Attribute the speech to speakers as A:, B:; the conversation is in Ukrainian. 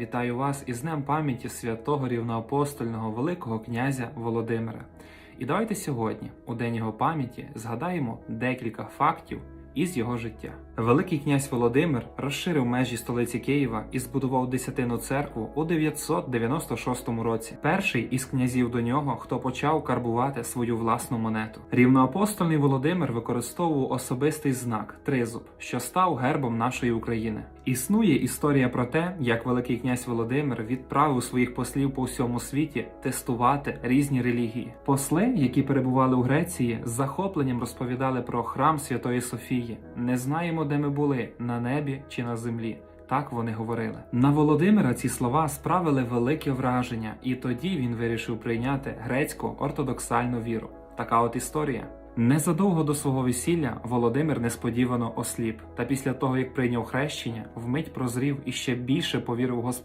A: Вітаю вас із Днем пам'яті святого рівноапостольного Великого князя Володимира. І давайте сьогодні, у день його пам'яті, згадаємо декілька фактів із його життя. Великий князь Володимир розширив межі столиці Києва і збудував десятину церкву у 996 році. Перший із князів до нього, хто почав карбувати свою власну монету. Рівноапостольний Володимир використовував особистий знак тризуб, що став гербом нашої України. Існує історія про те, як великий князь Володимир відправив своїх послів по всьому світі тестувати різні релігії. Посли, які перебували у Греції, з захопленням розповідали про храм Святої Софії. Не знаємо, де ми були на небі чи на землі. Так вони говорили. На Володимира ці слова справили велике враження, і тоді він вирішив прийняти грецьку ортодоксальну віру. Така от історія. Незадовго до свого весілля Володимир несподівано осліп, та після того як прийняв хрещення, вмить прозрів і ще більше повірив в Господа.